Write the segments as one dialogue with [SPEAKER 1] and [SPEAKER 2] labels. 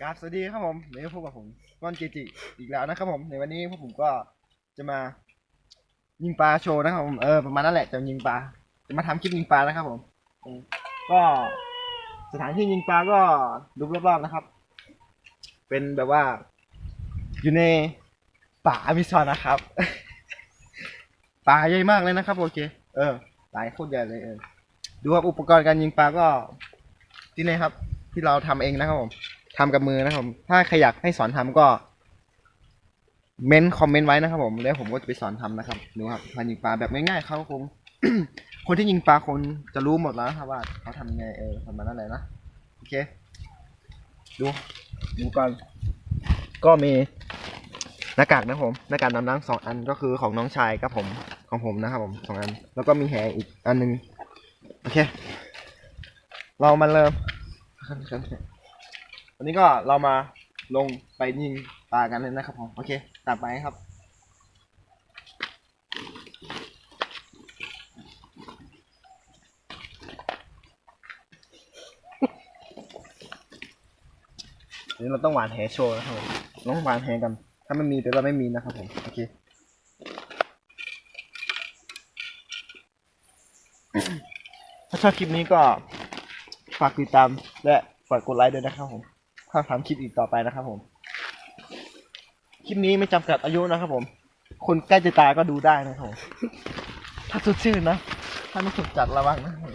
[SPEAKER 1] ครับสวัสดีครับผมในพบกับผมก้อนเจจิอีกแล้วนะครับผม ในวันนี้พวกผมก็จะมา ยิงปลาโชว์นะครับผมเออประมาณนั้นแหละจะยิงปลาจะมาทำคลิปยิงปลานะครับผมก็สถานที่ยิงปลาก็ดูรอบๆนะครับ เป็นแบบว่า อยู่ในป่าอเมซอนนะครับป่าใหญ่มากเลยนะครับ โอเค เออหลายโคตรใหญ่เลยเออดูครับอุปกรณ์การยิงปลาก็ที่นี่ครับ ที่เราทำเองนะครับผม ทำกับมือนะครับผม ถ้าใครอยากให้สอนทำก็เม้นคอมเมนต์ไว้นะครับ ผม แล้วผมก็จะไปสอนทำนะครับดูครับการยิงปลาแบบง่ายๆเขาคง คนที่ยิงปลาคนจะรู้หมดแล้วครับว่าเขาทำยังไงเออประมาณนั้นเลยนะโอเค ดูดูก่อนก็มีหน้ากากนะครับผมหน้ากากดำน้ำสองอันก็คือของน้องชายกับผมของผมนะครับผมสองอัน แล้วก็มีแหอีกอันหนึงโอเค เรามาเริ่ม วันนี้ก็เรามาลงไปยิงปลากันเลยนะครับผมโอเคตามไปครับเดี๋ยวเราต้องหวานแหโชว์นะครับผมต้องหวานแหกัน ถ้าไม่มีเดี๋ยวเราไม่มีนะครับผมโอเคถ้าชอบคลิปนี้ก็ฝากติดตามและฝากกดไลค์ด้วยนะครับผม ถ้าทำคลิปอีกต่อไปนะครับผม คลิปนี้ไม่จำกัดอายุนะครับผม คนใกล้จะตายก็ดูได้นะครับผมถ้าสดชื่นนะ ถ้าไม่สุดจัดระวังนะครับผม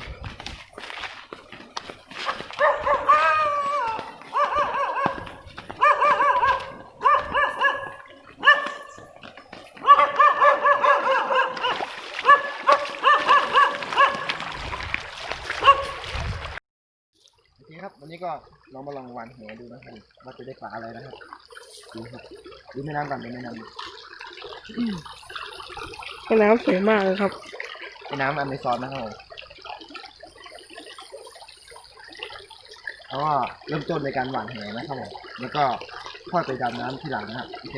[SPEAKER 1] โอเคครับ วันนี้ก็ เรามาลองหวานแหดูนะครับว่าจะได้ปลาอะไรนะครับดูครับดูแม่น้ำก่อนดูแม่น้ำ
[SPEAKER 2] แม่น้ำสวยมากเลยครับ
[SPEAKER 1] แม่น้ำอเมซอนนะครับผมเพราะว่าเริ่มต้นในการหว่านแหนะครับผมแล้วก็ค่อยไปดำน้ำทีหลังนะครับโอเค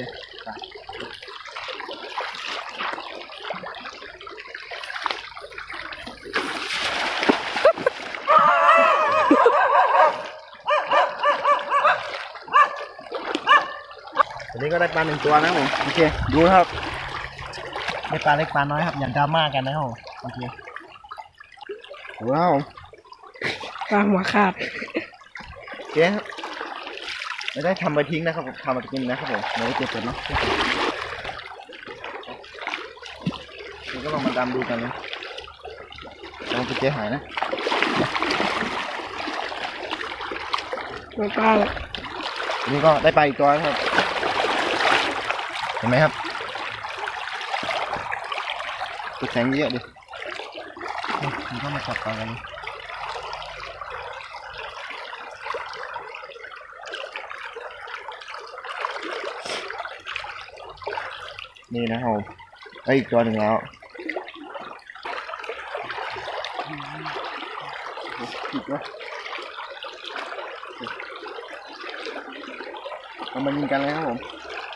[SPEAKER 1] นนี้ก็ได้ปลาหนึ่งตัวนะครับผมโอเคดูนะครับได้ปลาเล็กปลาน้อยครับอย่าดราม่ากันนะครับผมโอเคว้าว
[SPEAKER 2] ปลาหัวขาด
[SPEAKER 1] โอเคครับไม่ได้ทำไปทิ้งนะครับผมทำไปกินนะครับผมไม่ได้เก็บเกิดเนาะเดี๋ยวก็ลองมาดำดูกันนะลองไปเจอหายนะ
[SPEAKER 2] ตัวปลา
[SPEAKER 1] อันนี่ก็ได้ปลาอีกตัวนะครับ เห็นไหมครับตัวแข็งเยอะดิมันก็มาจับปลากันนี่นะครับผมได้อีกตัวหนึ่งแล้วอีกแล้วเรามายิงกันเลยครับผม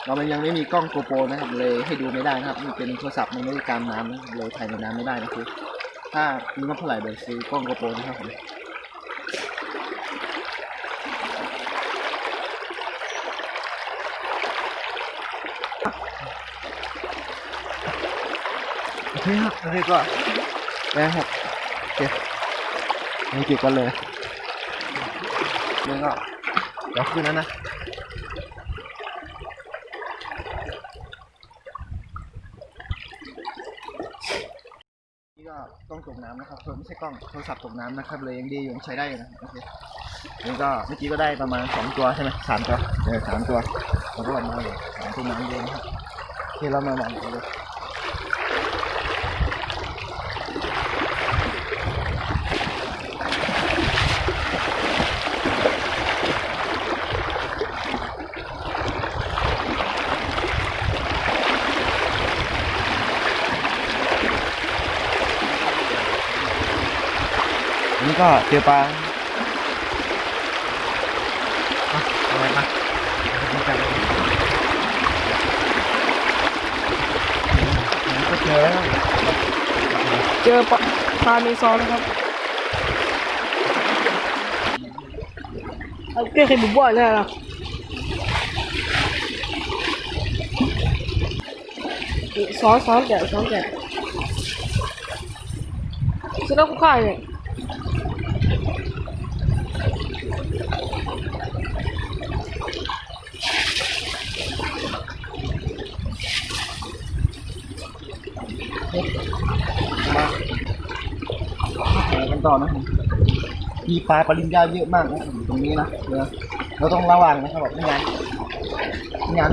[SPEAKER 1] เรามันยังไม่มีกล้องโกโปรนะครับ เลยให้ดูไม่ได้นะครับมันเป็นโทรศัพท์มันไม่ได้การน้ำนะครับเลยถ่ายในน้ำไม่ได้นะคือถ้ามีงบเท่าไหร่เดี๋ยวซื้อกล้องโกโปรนะครับผมโอเคครับโอเคก็แล้วครับโอเคนี่เก็บกันเลยนี่ก็เดี๋ยวขึ้นแล้วนะ นี่ก็ กน้ำนะครับเออไม่ใช่กล้องโทรศัพท์ตกน้ำนะครับเลยยังดีอยู่ยังใช้ได้อยู่นะโอเคนี่ก็เมื่อกี้ก็ได้ประมาณสองตัวใช่ไหมสามตัวเออสามตัวเราก็ออกมาเลยสามตัวน้ำเย็นครับที่เรามาหวังกันเลย นี่ก็เจอปลาอะไรปะก็เจอแล้
[SPEAKER 2] เจอปลาปลาเมซอนนะครับเอาเกลือให้บุบบ่อยแน่ละซ้อนซ้อนแกะซ้อนแกะซื้อแล้วกูขายเนี่ย
[SPEAKER 1] มากันต่อนะผมมีปลาปริญญาเยอะมากนะผมตรงนี้นะเดี๋ยวเราต้องระวังนะครับแบบไม่งั้นไม่งั้น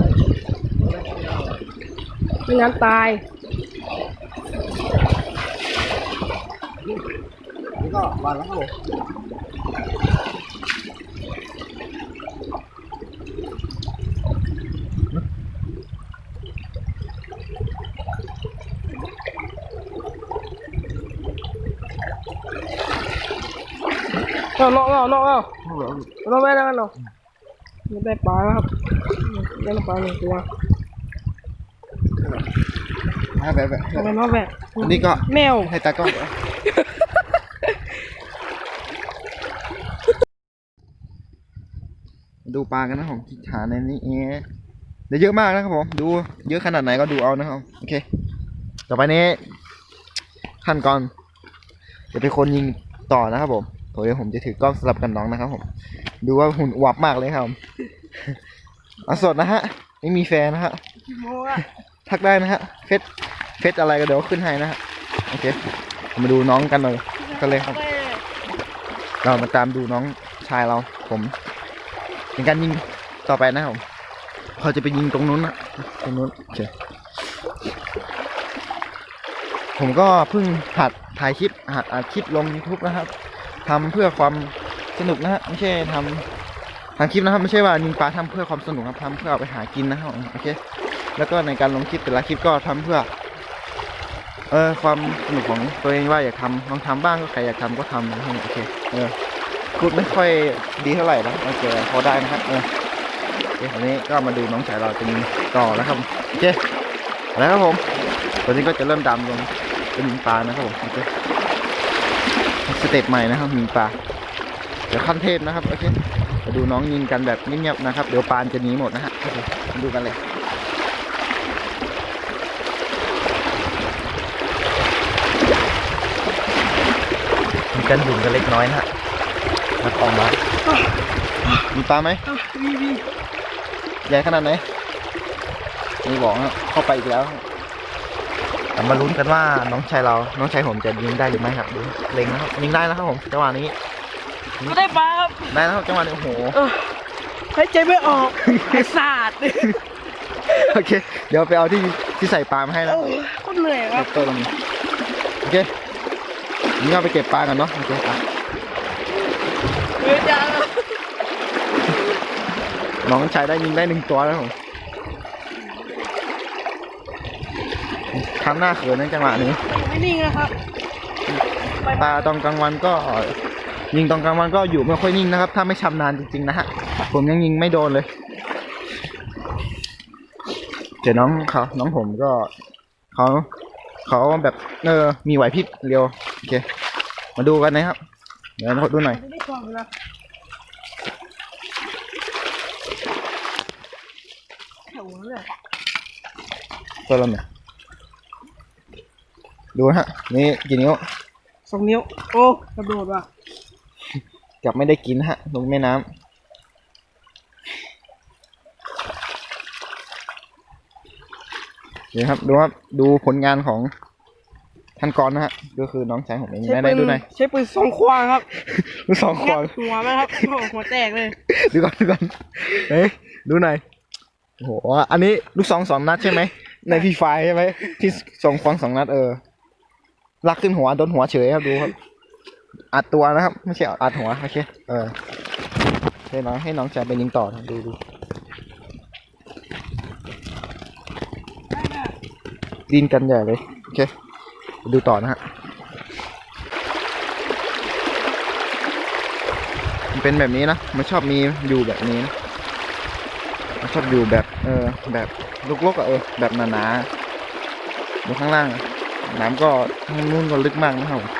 [SPEAKER 2] ไม่งั้นตาย
[SPEAKER 1] นี่ก็วางแล้วครับผม
[SPEAKER 2] เอานอกเอานอกเอา
[SPEAKER 1] ครับผม
[SPEAKER 2] เราไม่ได้กันหรอกไม่ได้ปลาแล้วครับได้ปลาหนึ่งตัว
[SPEAKER 1] อ่าแบบแบบ
[SPEAKER 2] ทำไมนอกแบบ
[SPEAKER 1] อันนี้ก็
[SPEAKER 2] แมว
[SPEAKER 1] ให้ตากล้องเอาดูปลากันนะผมที่ฐานในนี้เองเดี๋ยวเยอะมากนะครับผม ดูเยอะขนาดไหนก็ดูเอานะครับ โอเค ต่อไปนี้ขั้นก่อน จะเป็นคนยิงต่อนะครับผมโดยผมจะถือกล้องสลับกันน้องนะครับผม ดูว่าหุ่นอวบมากเลยครับผมเอาสดนะฮะ ไม่มีแฟนนะฮะ
[SPEAKER 2] โมอะ
[SPEAKER 1] ทักได้นะฮะ เฟซ เฟซอะไรก็เดี๋ยวขึ้นให้นะฮะ โอเค มาดูน้องกันเลยกันเลยครับ เรามาตามดูน้องชายเรา ผมเป็นการยิงต่อไปนะครับผมเขาจะไปยิงตรงนู้นนะตรงนู้น โอเค ผมก็เพิ่งหัดถ่ายคลิปหัดอัดคลิปลง YouTube นะครับทำเพื่อความสนุกนะฮะไม่ใช่ทำทางคลิปนะครับไม่ใช่ว่ายิงปลาทำเพื่อความสนุกครับทำเพื่อเอาไปหากินนะครับโอเค แล้วก็ในการลงคลิปแต่ละคลิปก็ทำเพื่อ เออความสนุกของตัวเองว่าอยากทำลองทำบ้างก็ใครอยากทำก็ทำนะครับโอเคเออพูดไม่ค่อยดีเท่าไหร่นะโอเคพอได้นะครับเออโอเคอันนี้ก็มาดูน้องชายเราจะยิงต่อแล้วครับโอเคแล้วครับผมตอนนี้ก็จะเริ่มดำลง เป็นยิงปลานะครับผมโอเคสเต็ปใหม่นะครับยิงปลาเดี๋ยวขั้นเทพนะครับโอเคมาดูน้องยิงกันแบบเงียบๆนะครับ เดี๋ยวปลาจะหนีหมดนะฮะโอเคมาดูกันเลยมีกันหยุ่งกันเล็กน้อยนะฮะมาออกมามีปลาไหม
[SPEAKER 2] อะวีวี
[SPEAKER 1] ใหญ่ขนาดไหนนี่บอกนะเข้าไปอีกแล้ว แต่มาลุ้นกันว่าน้องชายเรา น้องชายผมจะยิงได้หรือไม่ครับดูเล็งนะครับยิงได้นะครับผมจังหวะนี้
[SPEAKER 2] ก็ได้ปลาครับ
[SPEAKER 1] ได้นะครับจังหวะนี้โอ้โห
[SPEAKER 2] เออหายใจไม่ออกไอ้ศาสตร์
[SPEAKER 1] โอเค เดี๋ยวไปเอาที่ที่ใส่ปลามาให้นะ
[SPEAKER 2] โอ้ยโคตรเหนื่อยค
[SPEAKER 1] ค
[SPEAKER 2] รั
[SPEAKER 1] รั
[SPEAKER 2] บบ
[SPEAKER 1] ตัวลงโอเคนี่เอาไปเก็บปลากันเนาะโอเคไป
[SPEAKER 2] เหนื่อยจัง
[SPEAKER 1] น้องชายได้ยิงได้หนึ่งตัวแล้วผม ทำหน้าเขินในจังหวะนี้
[SPEAKER 2] ไม่นิ่งนะครับ
[SPEAKER 1] ปลาตอนกลางวันก็ยิงตอนกลางวันก็อยู่ไม่ค่อยนิ่งนะครับ ถ้าไม่ชำนาญจริงๆนะฮะผมยังยิงไม่โดนเลยเดี๋ยวน้องเขาน้องผมก็เขาเขาแบบเออมีไหวพริบเร็วโอเค มาดูกันนะครับ เดี๋ยวเราดูหน่อย
[SPEAKER 2] ไม่ได้กล่องนะแถวเลย
[SPEAKER 1] ตัวเราหน่อย ดูนะฮะ นี่กี่นิ้ว
[SPEAKER 2] สองนิ้ว โอ้กระโดดว่ะ
[SPEAKER 1] จับไม่ได้กินนะฮะลงแม่น้ำนี่ครับ ดูครับ ดูผลงานของท่านกรนะฮะ ก็คือน้องชายผมเอง
[SPEAKER 2] ใช้
[SPEAKER 1] ได้
[SPEAKER 2] ปื
[SPEAKER 1] ได้
[SPEAKER 2] น
[SPEAKER 1] ดูหน่อย
[SPEAKER 2] ใช้ปืนสองควางครับ
[SPEAKER 1] ดูสองค
[SPEAKER 2] งั
[SPEAKER 1] น
[SPEAKER 2] ดหัวไหมครับโอ้โหหัวแตกเลย
[SPEAKER 1] ดูก่อนดูก่อนเฮ้ยดูหน่อยโอ้โห อันนี้ลูกสองสองนัดใช่ไหม ในพีไฟใช่ไหมที่สองฟองสองนัดเออ ลักขึ้นหัวโดนหัวเฉยครับดูครับ อัดตัวนะครับ ไม่ใช่อัดหัวโอเคเออให้น้องให้น้องชายไปยิงต่อดูดูดินกันใหญ่เลยโอเคดูต่อนะฮะมันเป็นแบบนี้นะมันชอบมีอยู่แบบนี้นะมันชอบอยู่แบบ เออ แบบลุกๆอะเออแบบหนาๆดูข้างล่างอะ น้ำก็ข้างนู้นก็ลึกมากนะครับผม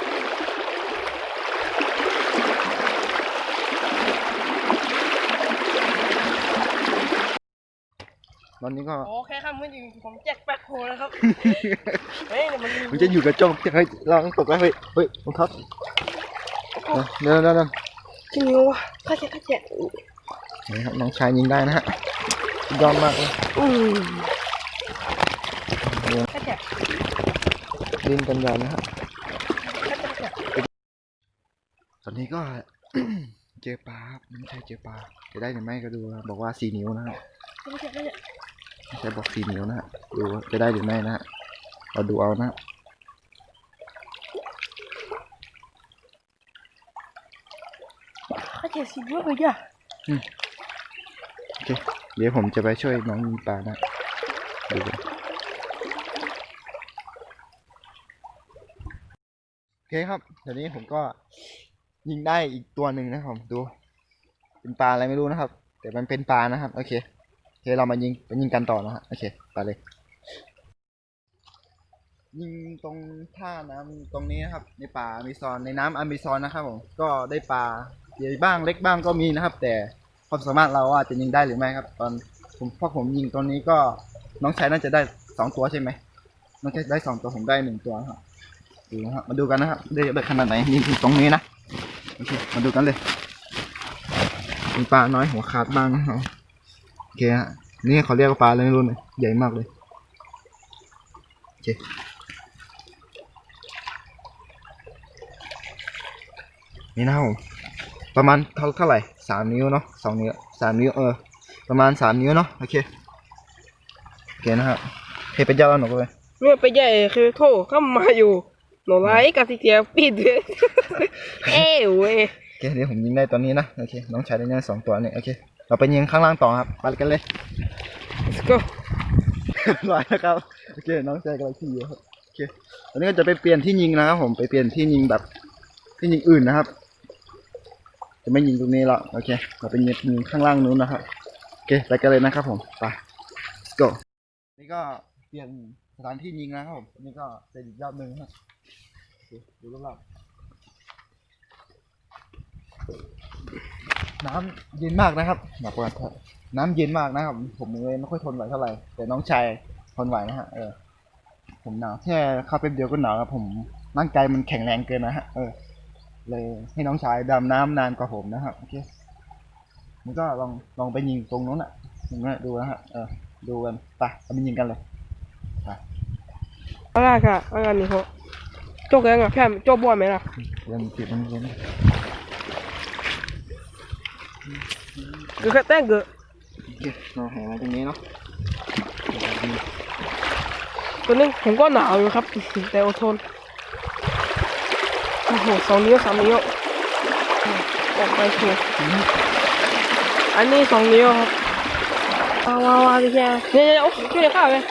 [SPEAKER 1] ตอนนี้ก็
[SPEAKER 2] โอเคครับมือดีผมแจ็คแบ็คโฮนะครับเฮ้ยเดี๋ยวมัน
[SPEAKER 1] มันจะอยู่กับจ้องเฮ้ยลองตกแล้วเฮ้ยเฮ้ยรองเท้าเดี๋ยวเดี๋ยวเดี๋ยว
[SPEAKER 2] จริงเหรอวะข้าแจ็คข้าแจ็ค
[SPEAKER 1] นี่ครับน้องชายยิงได้นะฮะสุดยอดมากเลย
[SPEAKER 2] อืมข้าแจ็ค
[SPEAKER 1] ดินกันใหญ่นะฮะ
[SPEAKER 2] ข้าแจ็ค
[SPEAKER 1] ตอนนี้ก็ เจอปลาครับไม่ใช่เจอปลาจะได้หรือไม่ก็ดูนะบอกว่าสี่นิ้วนะฮะ
[SPEAKER 2] ข้าแจ็คข้าแจ็ค
[SPEAKER 1] ไม่ใช่บอกสี่นิ้วนะฮะดูว่าจะได้หรือไม่นะฮะเราดูเอานะฮะ
[SPEAKER 2] ข้าแจ็คสิเยอะเลยจ้ะ
[SPEAKER 1] โอเคเดี๋ยวผมจะไปช่วยน้องยิงปลานะดูกันโอ เคครับ เดี๋ยวนี้ผมก็ยิงได้อีกตัวหนึ่งนะครับดู เป็นปลาอะไรไม่รู้นะครับ แต่มันเป็นปลานะครับ โอเคโอเคเรามายิงไปยิงกันต่อนะฮะโอเคไปเลย ยิงตรงท่าน้ำตรงนี้นะครับ ในป่าอเมซอนในน้ำอเมซอนนะครับผมก็ได้ปลาใหญ่บ้างเล็กบ้างก็มีนะครับ แต่ความสามารถเราอาจจะยิงได้หรือไม่ครับ ตอนผมพอผมยิงตรงนี้ก็น้องชายน่าจะได้สองตัวใช่ไหมน้องชายได้สองตัวผมได้หนึ่งตัวครับ ดูนะครับมาดูกันนะครับได้ได้ขนาดไหนยิงถึงตรงนี้นะโอเคมาดูกันเลยมีปลาน้อยหัวขาดบ้างนะครับโอเคฮะนี่เขาเรียกว่าปลาอะไรไม่รู้เลยใหญ่มากเลยโอเคนี่นะครับผมประมาณเท่าเท่าไหร่สามนิ้วเนาะสองนิ้วสามนิ้วเออประมาณสามนิ้วเนาะโอเคโอเคนะครับเทเป็นเจ้าแล้วหนูเลย
[SPEAKER 2] เนี่ยไปใหญ่คือโทษเข้ามาอยู่ หนูไลค์กับทีเดียวปิดเลยเอ้เว้ย
[SPEAKER 1] โอเคเดี๋ยวผมยิงได้ตอนนี้นะโอเคน้องชายได้แน่สองตัวเนี่ยโอเคเราไปยิงข้างล่างต่อครับไปกันเลย
[SPEAKER 2] let's go
[SPEAKER 1] ร้อยนะครับโอเคน้องชายกำลังขี่อยู่ครับโอเคตอนนี้ก็จะไปเปลี่ยนที่ยิงนะครับผมไปเปลี่ยนที่ยิงแบบที่ยิงอื่นนะครับ จะไม่ยิงตรงนี้ละโอเค เราไปยิงข้างล่างนู้นนะครับโอเคไปกันเลยนะครับผมไป let's go นี่ก็เปลี่ยนสถานที่ยิงนะครับผมนี่ก็เป็นอีกรอบหนึ่งครับโอเค ดูรอบๆน้ำเย็นมากนะครับหนักกว่าน้ำเย็นมากนะครับ ผมเลยไม่ค่อยทนไหวเท่าไหร่ แต่น้องชายทนไหวนะฮะ เออ ผมหนาวแค่เข้าแป๊บเดียวก็หนาวครับ ผมร่างกายมันแข็งแรงเกินนะฮะ เออ เลยให้น้องชายดำน้ำนานกว่าผมนะครับ โอเคมันก็ลองลองไปยิงตรงนู้นอะตรงนู้นอะดูนะฮะ เออ ดูกัน ไปเอาไปยิงกันเลย
[SPEAKER 2] อะไรค่ะอะไรนี่เขา จ๊กยังอะแค่โจ๊กบอยไหมล่ะ
[SPEAKER 1] เริ่มติดมันเย็น
[SPEAKER 2] คือแค่แต่งเกิด
[SPEAKER 1] โอเคเราแห่มาตรงนี้เนาะ
[SPEAKER 2] ตอนนี้ผมก็หนาวอยู่ครับ แต่อดทนโอ้โหสองนิ้วสามนิ้วออกไปถูกอันนี้สองนิ้วครับว้าวว้าวว้าวพี่แกเนี่ยเนี่ยโอ้โหช่วยข้าวเลย